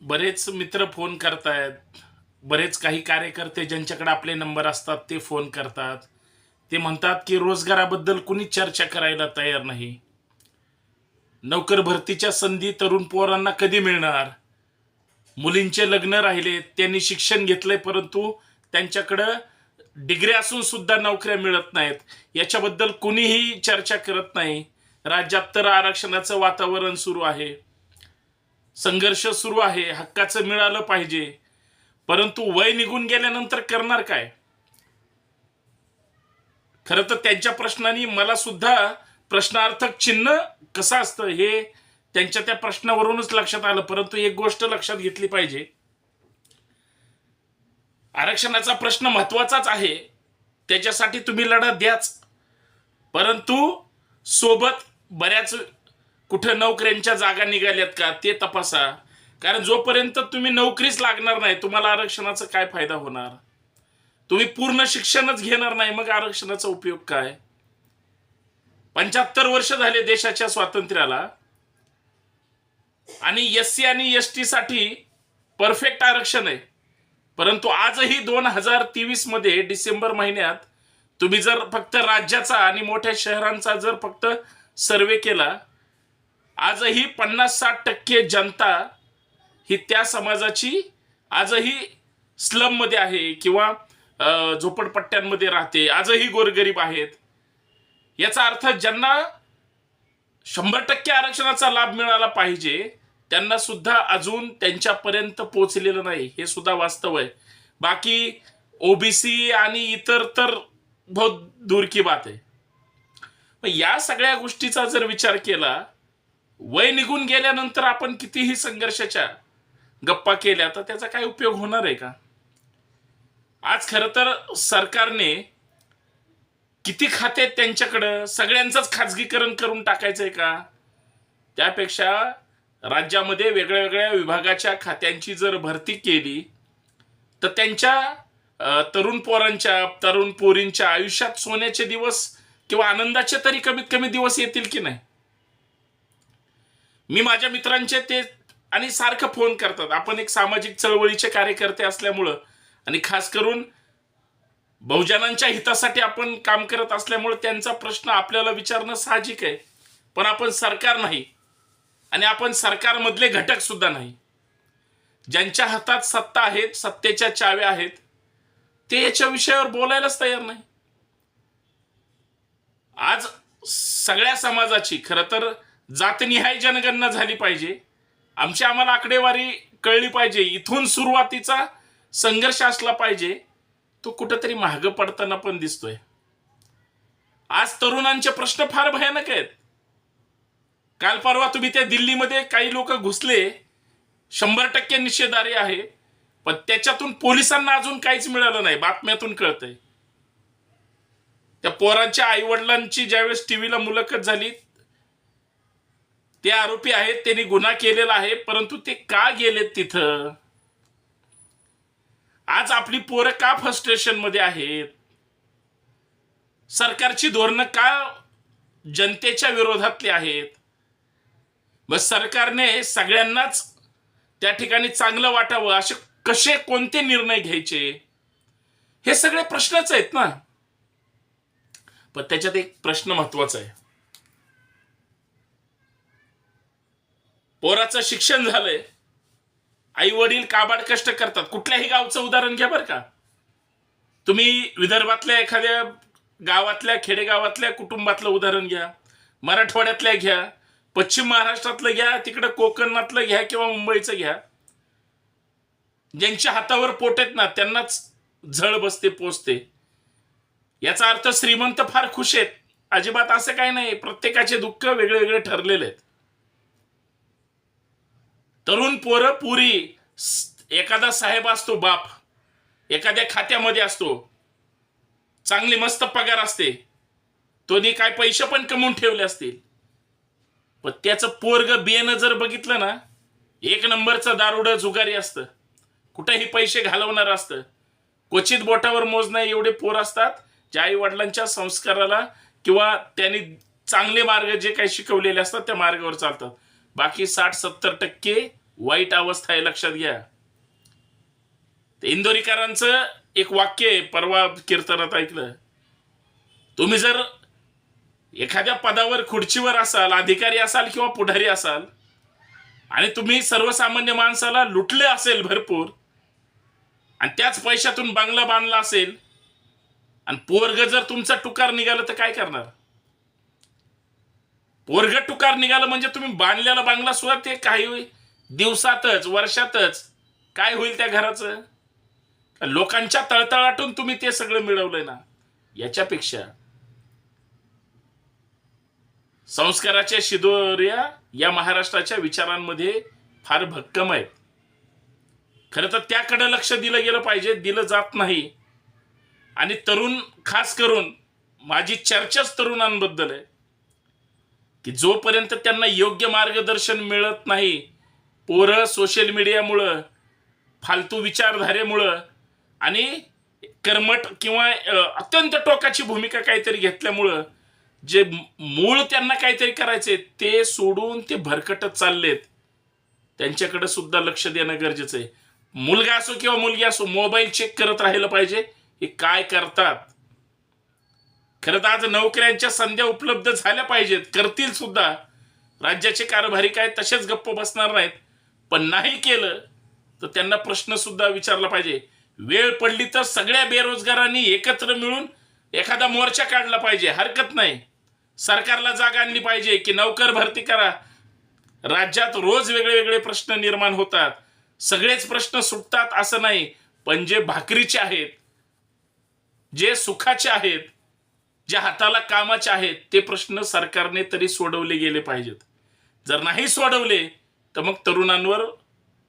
बरेच मित्र फोन करतायत. बरेच काही कार्यकर्ते ज्यांच्याकडे आपले नंबर असतात ते फोन करतात. ते म्हणतात की रोजगाराबद्दल कुणी चर्चा करायला तयार नाही. नोकर भरतीच्या संधी तरुण पोरांना कधी मिळणार? मुलींचे लग्न राहिले त्यांनी शिक्षण घेतलंय परंतु त्यांच्याकडं डिग्री असून सुद्धा नोकऱ्या मिळत नाहीत. याच्याबद्दल कुणीही चर्चा करत नाही. राज्यात तर आरक्षणाचं वातावरण सुरू आहे. संघर्ष सुरू आहे हक्काचं मिळालं पाहिजे. परंतु वय निघून गेल्यानंतर करणार काय? खरं तर त्यांच्या प्रश्नांनी मला सुद्धा प्रश्नार्थक चिन्ह कसं असतं हे त्यांच्या त्या प्रश्नावरूनच लक्षात आलं. परंतु एक गोष्ट लक्षात घेतली पाहिजे. आरक्षणाचा प्रश्न महत्वाचाच आहे. त्याच्यासाठी तुम्ही लढा द्याच. परंतु सोबत बऱ्याच कुठं नोकऱ्यांच्या जागा निघाल्यात का ते तपासा. कारण जोपर्यंत तुम्ही नोकरीच लागणार नाही तुम्हाला आरक्षणाचा काय फायदा होणार? तुम्ही पूर्ण शिक्षणच घेणार नाही मग आरक्षणाचा उपयोग काय? पंच्याहत्तर वर्ष झाले देशाच्या स्वातंत्र्याला. आणि एस सी आणि एस टी साठी परफेक्ट आरक्षण आहे. परंतु आजही दोन हजार तेवीसमध्ये डिसेंबर महिन्यात तुम्ही जर फक्त राज्याचा आणि मोठ्या शहरांचा जर फक्त सर्वे केला आजही पन्नास साठ टक्के जनता ही त्या समाजाची आजही स्लममध्ये आहे किंवा झोपडपट्ट्यांमध्ये राहते आजही गोरगरीब आहेत. याचा अर्थ ज्यांना शंभर टक्के आरक्षणाचा लाभ मिळाला पाहिजे त्यांना सुद्धा अजून त्यांच्यापर्यंत पोहोचलेलं नाही हे सुद्धा वास्तव आहे. बाकी ओबीसी आणि इतर तर बहुत दूर की बात आहे. मग या सगळ्या गोष्टीचा जर विचार केला वय निघून गेल्यानंतर आपण कितीही संघर्षाच्या गप्पा केल्या तर त्याचा काय उपयोग होणार आहे का? आज खरं तर सरकारने किती खाते आहेत त्यांच्याकडं? सगळ्यांचंच खाजगीकरण करून टाकायचंय का? त्यापेक्षा राज्यामध्ये वेगळ्या वेगळ्या विभागाच्या खात्यांची जर भरती केली तर त्यांच्या तरुण पोरांच्या तरुण पोरींच्या आयुष्यात सोन्याचे दिवस किंवा आनंदाचे तरी कमीत कमी दिवस येतील की नाही? मी माझ्या मित्रांचे ते आणि सारखं फोन करतात. आपण एक सामाजिक चळवळीचे कार्यकर्ते असल्यामुळं आणि खास करून बहुजनांच्या हितासाठी आपण काम करत असल्यामुळे त्यांचा प्रश्न आपल्याला विचारणं साहजिक आहे. पण आपण सरकार नाही आणि आपण सरकारमधले घटक सुद्धा नाही. ज्यांच्या हातात सत्ता आहेत सत्तेच्या चाव्या आहेत ते याच्या विषयावर बोलायलाच तयार नाही. आज सगळ्या समाजाची खरं तर जातनिहाय जनगणना झाली पाहिजे. आमची आम्हाला आकडेवारी कळली पाहिजे. इथून सुरुवातीचा संघर्ष असला पाहिजे. तो कुठंतरी महाग पडताना पण दिसतोय. आज तरुणांचे प्रश्न फार भयानक आहेत. काल परवा तुम्ही त्या दिल्लीमध्ये काही लोक घुसले. शंभर टक्के निषेधारी आहे. पण त्याच्यातून पोलिसांना अजून काहीच मिळालं नाही. बातम्यातून कळतंय. त्या पोरांच्या आई वडिलांची ज्यावेळेस टीव्हीला मुलाखत झाली ते आरोपी आहेत त्यांनी गुन्हा केलेला आहे परंतु ते का गेलेत तिथं? आज आपली पोरं का फ्रस्ट्रेशनमध्ये आहेत? सरकारची धोरणं का जनतेच्या विरोधातली आहेत? मग सरकारने सगळ्यांनाच त्या ठिकाणी चांगलं वाटावं असे कसे कोणते निर्णय घ्यायचे? हे सगळे प्रश्नच आहेत ना. पण त्याच्यात एक प्रश्न महत्त्वाचा आहे. पोराचं शिक्षण झालंय. आई वडील काबाड कष्ट करतात. कुठल्याही गावचं उदाहरण घ्या बरं का. तुम्ही विदर्भातल्या एखाद्या गावातल्या खेडेगावातल्या कुटुंबातलं उदाहरण घ्या. मराठवाड्यातल्या घ्या. पश्चिम महाराष्ट्रातलं घ्या तिकडं कोकणातलं घ्या किंवा मुंबईचं घ्या. ज्यांच्या हातावर पोट आहेत ना त्यांनाच झळ बसते पोचते. याचा अर्थ श्रीमंत फार खुश आहेत. अजिबात असं काही नाही. प्रत्येकाचे दुःख वेगळे वेगळे ठरलेले आहेत. तरुण पोरं पुरी एखादा साहेब असतो बाप. एखाद्या खात्यामध्ये असतो. चांगली मस्त पगार असते. तोनी काय पैसे पण कमवून ठेवले असतील. पण त्याचं पोरग बियाणं जर बघितलं ना एक नंबरचं दारुडं जुगारी असतं. कुठेही पैसे घालवणार असतं. क्वचित बोटावर मोजणं एवढे पोर असतात ज्या आई वडिलांच्या संस्काराला किंवा त्यांनी चांगले मार्ग जे काही शिकवलेले असतात त्या मार्गावर चालतात. बाकी साठ सत्तर टक्के वाईट अवस्था आहे लक्षात घ्या. इंदोरीकरांचं एक वाक्य आहे परवा कीर्तनात ऐकलं. तुम्ही जर एखाद्या पदावर खुर्चीवर असाल अधिकारी असाल किंवा पुढारी असाल आणि तुम्ही सर्वसामान्य माणसाला लुटले असेल भरपूर आणि त्याच पैशातून बांगला बांधला असेल आणि पोरग जर तुमचा टुकार निघालं तर काय करणार? पोरग टुकार निघालं म्हणजे तुम्ही बांधलेला बांगला सुद्धा ते काही दिवसातच वर्षातच काय होईल त्या घराचं? लोकांच्या तळतळाटून तुम्ही ते सगळं मिळवलंय ना. याच्यापेक्षा संस्काराच्या शिदोऱ्या या महाराष्ट्राच्या विचारांमध्ये फार भक्कम आहेत. खरं तर त्याकडे लक्ष दिलं गेलं पाहिजे दिलं जात नाही. आणि तरुण खास करून माझी चर्चाच तरुणांबद्दल आहे की जोपर्यंत त्यांना योग्य मार्गदर्शन मिळत नाही पोरं सोशल मीडियामुळं फालतू विचारधारेमुळं आणि कर्मट किंवा अत्यंत टोकाची भूमिका काहीतरी घेतल्यामुळं जे मूळ त्यांना काहीतरी करायचे ते सोडून ते भरकटत चाललेत. त्यांच्याकडे सुद्धा लक्ष देणं गरजेचं आहे. मुलगा असो किंवा मुलगी असो मोबाईल चेक करत राहिलं पाहिजे हे काय करतात? खरं तर आज नोकऱ्यांच्या संध्या उपलब्ध झाल्या पाहिजेत करतील सुद्धा. राज्याचे कारभारी काय तसेच गप्प बसणार नाहीत. पण नाही केलं तर त्यांना प्रश्न सुद्धा विचारला पाहिजे. वेळ पडली तर सगळ्या बेरोजगारांनी एकत्र मिळून एखादा मोर्चा काढला पाहिजे. हरकत नाही. सरकारला जागा आणली पाहिजे की नौकर भरती करा. राज्यात रोज वेगळे वेगळे प्रश्न निर्माण होतात. सगळेच प्रश्न सुटतात असं नाही पण जे भाकरीचे आहेत जे सुखाचे आहेत जे हाताला कामाचे आहेत ते प्रश्न सरकारने तरी सोडवले गेले पाहिजेत. जर नाही सोडवले तर मग तरुणांवर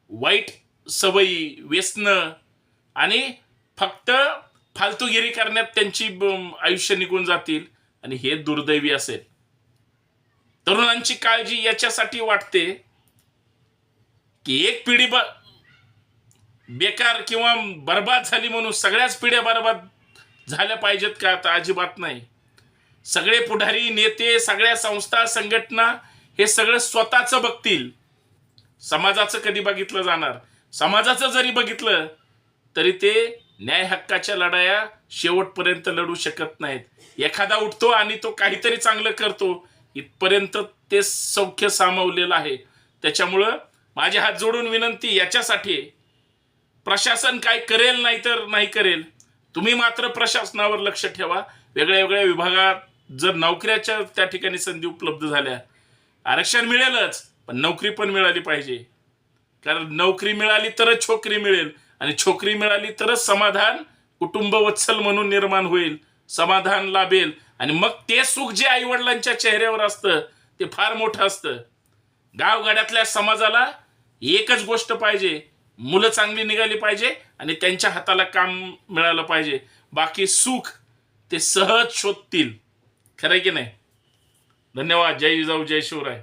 वाईट सवयी व्यसनं आणि फक्त फालतूगिरी करण्यात त्यांची आयुष्य निघून जातील आणि हे दुर्दैवी असेल. तरुणांची काळजी याच्यासाठी वाटते की एक पिढी ब बेकार किंवा बर्बाद झाली म्हणून सगळ्याच पिढ्या बर्बाद झाल्या पाहिजेत का? आता अजिबात नाही. सगळे पुढारी नेते सगळ्या संस्था संघटना हे सगळं स्वतःचं बघतील. समाजाचं कधी बघितलं जाणार? समाजाचं जरी बघितलं तरी ते न्याय हक्काच्या लढाया शेवटपर्यंत लढू शकत नाहीत. एखादा उठतो आणि तो काहीतरी चांगलं करतो इथपर्यंत ते सौख्य सामावलेलं आहे. त्याच्यामुळं माझे हात जोडून विनंती याच्यासाठी प्रशासन काय करेल नाही तर नाही करेल तुम्ही मात्र प्रशासनावर लक्ष ठेवा. वेगळ्या वेगळ्या विभागात जर नोकऱ्याच्या त्या ठिकाणी संधी उपलब्ध झाल्या आरक्षण मिळेलच. पण नोकरी पण मिळाली पाहिजे. कारण नोकरी मिळाली तरच छोकरी मिळेल आणि छोकरी मिळाली तरच समाधान कुटुंब वत्सल म्हणून निर्माण होईल. समाधान लाभेल. आणि मग ते सुख जे आईवडिलांच्या चेहऱ्यावर असतं ते फार मोठं असतं. गावगाड्यातल्या समाजाला एकच गोष्ट पाहिजे. मुलं चांगली निघाली पाहिजे आणि त्यांच्या हाताला काम मिळालं पाहिजे. बाकी सुख ते सहज शोधतील. खरं आहे की नाही? धन्यवाद. जय जिजाऊ जय शिवराय.